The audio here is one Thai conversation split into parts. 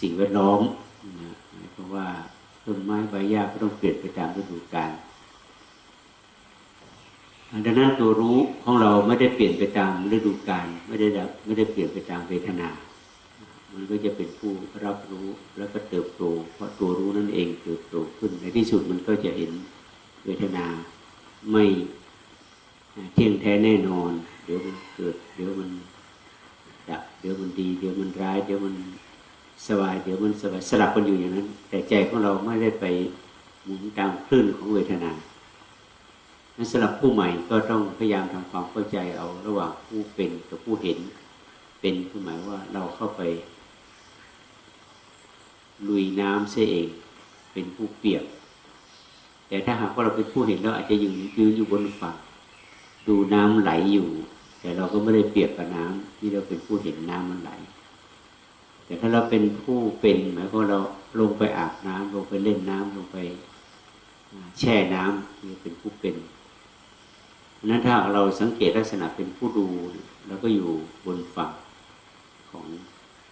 สิ่งแวดล้อมนะเพราะว่าต้นไม้ใบหญ้าก็ต้องเปลี่ยนไปตามฤดูกาลดังนั้นตัวรู้ของเราไม่ได้เปลี่ยนไปตามฤดูกาลไม่ได้ไม่ได้เปลี่ยนไปตามเวทนา มันก็จะเป็นผู้รับรู้แล้วก็เติบโต เพราะตัวรู้นั่นเองเติบโตขึ้นในที่สุดมันก็จะเห็นเวทนาไม่เที่ยงแท้แน่นอน เดี๋ยวมันเกิด เดี๋ยวมันดับเดี๋ยวมันดี เดี๋ยวมันร้าย เดี๋ยวมัน สบายเดี๋ยวมันสบายสลับกันอยู่อย่างนั้น แต่ใจของเราไม่ได้ไปหมุนตามคลื่นของเวทนานั้นสำหรับผู้ใหม่ก็ต้องพยายามทำความเข้าใจเอาระหว่างผู้เป็นกับผู้เห็น เป็นคือหมายว่าเราเข้าไป ลุยน้ำเสียเอง เป็นผู้เปียก แต่ถ้าหากว่าเราเป็นผู้เห็นเราอาจจะยืนยืนอยู่บนฝั่งดูน้ำไหลอยู่ แต่เราก็ไม่ได้เปียกกับน้ำที่เราเป็นผู้เห็นน้ำมันไหล แต่ถ้าเราเป็นผู้เป็นหมายความว่าเราลงไปอาบน้ำลงไปเล่นน้ำลงไปแช่น้ำนี่เป็นผู้เป็นนั้นถ้าเราสังเกตลักษณะเป็นผู้ดูเราก็อยู่บนฝั่งของ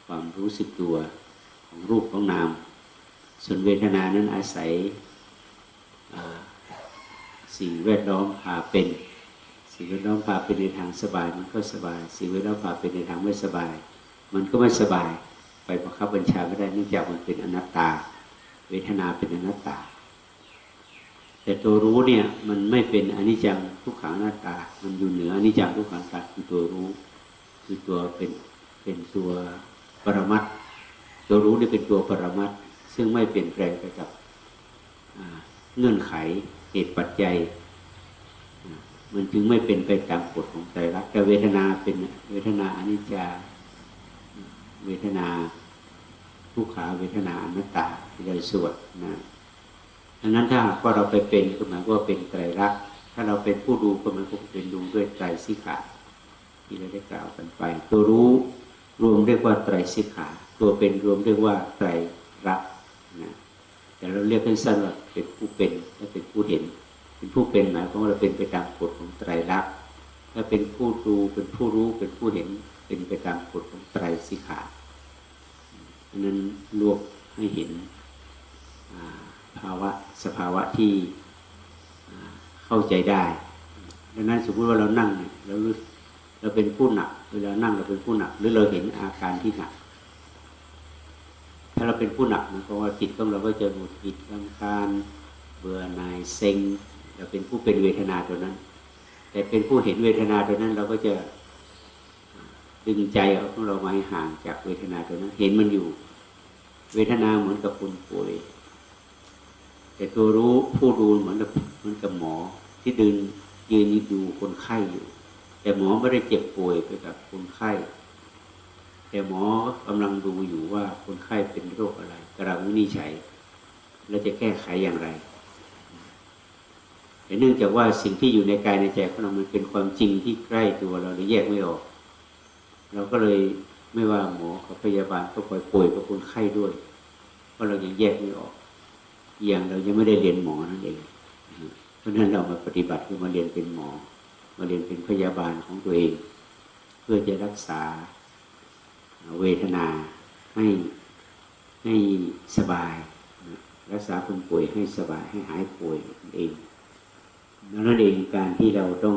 ความรู้สึกตัวของรูปของนาม ส่วนเวทนานั้นอาศัยสิ่งแวดล้อมพาเป็น สิ่งแวดล้อมพาเป็นในทางสบาย มันก็สบาย สิ่งแวดล้อมพาเป็นในทางไม่สบาย มันก็ไม่สบาย ไปบังคับบัญชาไม่ได้เนื่องจากมันเป็นอนัตตา เวทนาเป็นอนัตตา แต่ตัวรู้เนี่ยมันไม่เป็นอนิจจังทุกขังอนัตตา มันอยู่เหนืออนิจจังทุกขังอนัตตาคือตัวรู้ คือตัวเป็นเป็นตัวปรมัตตัวรู้นี่เป็นตัวปรมัตซึ่งไม่เปลี่ยนแปลงไปกับเงื่อนไขเหตุปัจจัยมันจึงไม่เป็นไปตามกฎของใจรักแต่เวทนาเป็นเวทนาอนิจจา เวทนา ทุกขาเวทนาอนัตตาที่เราสวดนะดังนั้นถ้าว่าเราไปเป็นก็หมายว่าเป็นไตรลักษณ์ถ้าเราเป็นผู้ดูก็หมายว่าเป็นดูด้วยไตรสิกขาที่เราได้กล่าวกันไป ตัวรู้รวมเรียกว่าไตรสิกขา ตัวเป็นรวมเรียกว่าไตรลักษณ์นะแต่เราเรียกสั้นๆว่าเป็นผู้เป็นและเป็นผู้เห็น เป็นผู้เป็นหมายความว่าเราเป็นไปตามกฎของไตรลักษณ์ถ้าเป็นผู้ดูเป็นผู้รู้เป็นผู้เห็นเป็นไปตามกฎของไตรสิกขา นั้นรวบให้เห็นภาวะสภาวะที่เข้าใจได้ดังนั้นสมมติว่าเรานั่งเนี่ยเราเราเป็นผู้หนักเวลานั่งเราเป็นผู้หนัก หรือเราเห็นอาการที่หนัก ถ้าเราเป็นผู้หนักนะเพราะว่าจิตของเราก็จะหงุดหิดรำคาญเบื่อหน่ายเซ็งเราเป็นผู้เป็นเวทนาตัวนั้น แต่เป็นผู้เห็นเวทนาตัวนั้นเราก็จะ ดึงใจของเรามาให้ห่างจากเวทนาตัวนั้น เห็นมันอยู่ เวทนาเหมือนกับคนป่วยแต่ตัวรู้ผู้ดูเหมือนกับเหมือนกับหมอ ที่ดึงยืนดูคนไข้อยู่ แต่หมอไม่ได้เจ็บป่วยไปกับคนไข้ แต่หมอกำลังดูอยู่ว่าคนไข้เป็นโรคอะไรกำลังวินิจฉัยแล้วจะแก้ไขอย่างไรแต่เนื่องจากว่าสิ่งที่อยู่ในกายในใจของเรามันเป็นความจริงที่ใกล้ตัวเราเลยแยกไม่ออก เราก็เลยไม่ว่าหมอกับพยาบาลก็ปล่อยป่วยกับคนไข้ด้วย เพราะเรายังแยกไม่ออก อย่างเรายังไม่ได้เรียนหมอนั่นเองเพราะนั้นเรามาปฏิบัติคือมาเรียนเป็นหมอ มาเรียนเป็นพยาบาลของตัวเอง เพื่อจะรักษาเวทนาให้ให้สบาย รักษาคนป่วยให้สบายให้หายป่วยเองนั่นเองการที่เราต้อง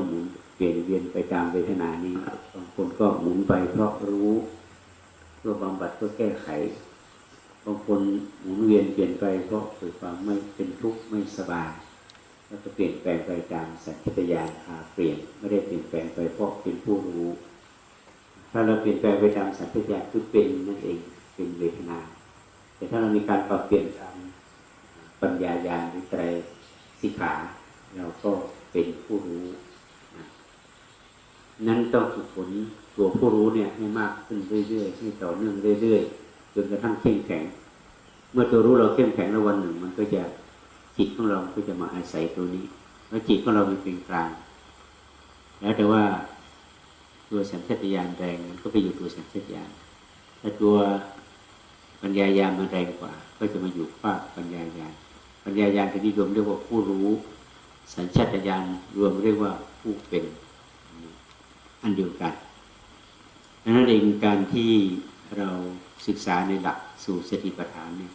ปลี่ยนเวียนไปตามเวทนานี้บางคนก็หมุนไปเพราะรู้เพื่อบำบัดเพื่อแก้ไขบางคนหมุนเวียนเปลี่ยนไปเพราะเกิดความไม่เป็นทุกข์ไม่สบายแล้วก็เปลี่ยนแปลงไปตามสัญชาตญาณพาเปลี่ยนไม่ได้เปลี่ยนแปลงไปเพราะเป็นผู้รู้ ถ้าเราเปลี่ยนแปลงไปตามสัญชาตญาณคือเป็นนั่นเองเป็นเวทนา แต่ถ้าเรามีการปรับเปลี่ยนตามปัญญาญาณหรือไตรสิกขาเราก็เป็นผู้รู้ นั้นต้องฝึกฝนตัวผู้รู้เนี่ยให้มากขึ้นเรื่อยๆให้ต่อเนื่องเรื่อยๆจนกระทั่งเข้มแข็ง เมื่อตัวรู้เราเข้มแข็งแล้ววันหนึ่ง มันก็จะจิตของเราก็จะมาอาศัยตัวนี้ แล้วจิตของเราเป็นกลาง แล้วแต่ว่าตัวสัญชาตญาณแรงมันก็ไปอยู่ตัวสัญชาตญาณถ้าตัวปัญญายาณมันแรงกว่า ก็จะมาอยู่ฝากปัญญายาณปัญญายาณจะนิยมเรียกว่าผู้รู้ สัญชาตญาณรวมเรียกว่าผู้เป็น อันเดียวกันดังนั้นเองการที่เราศึกษาในหลักสู่สติปัฏฐานเนี่ย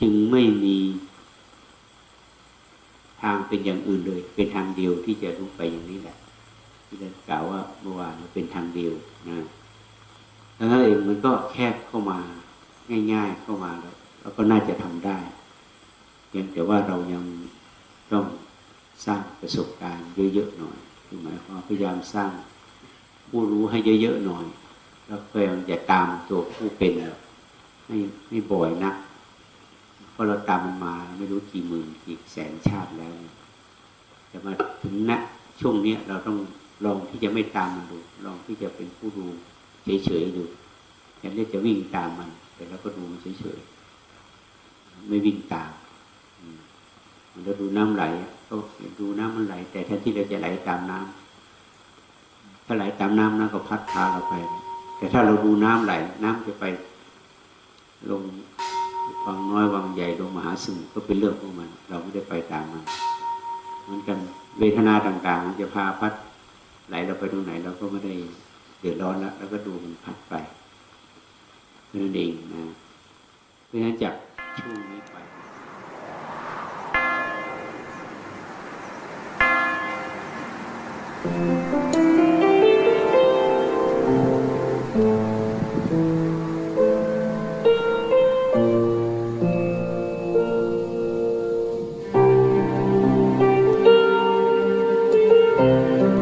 จึงไม่มีทางเป็นอย่างอื่นเลย เป็นทางเดียวที่จะรู้ไปอย่างนี้แหละ ที่ได้กล่าวว่าเมื่อวานเป็นทางเดียวนะแล้วนั่นเองมันก็แคบเข้ามาง่าย ๆเข้ามาแล้วเราก็น่าจะทำได้เพียงแต่ว่าเรายังต้องสร้างประสบการณ์เยอะๆหน่อยคือหมายความว่าพยายามสร้าง ผู้รู้ให้เยอะๆหน่อย แล้วพยายามจะตามตัวผู้เป็นให้ไม่บ่อยนักเพราะเราตามมันมาไม่รู้กี่หมื่นกี่แสนชาติแล้วจะมาถึงณช่วงเนี้ยเราต้องลองที่จะไม่ตามมันดู ลองที่จะเป็นผู้ดูเฉยๆดูแทนที่จะวิ่งตามมัน แต่เราก็ดูมันเฉยๆไม่วิ่งตามอืมเราดูน้ำไหลก็ดูน้ำมันไหล แต่แทนที่เราจะไหลตามน้ำ ถ้าไหลตามน้ำน้ำก็พัดพาเราไป แต่ถ้าเราดูน้ำไหล น้ำจะไป ลงวังน้อยวังใหญ่ลงมหาสมุทรก็เป็นเรื่องของมัน เราไม่ได้ไปตามมันเหมือนกันเวทนาต่างๆ มันจะพาพัดไหลเราไปตรงไหน เราก็ไม่ได้เดือดร้อนแล้วเราก็ดูมันพัดไปนั่นเองนะเพราะฉะนั้นจากช่วงนี้ไปเ Música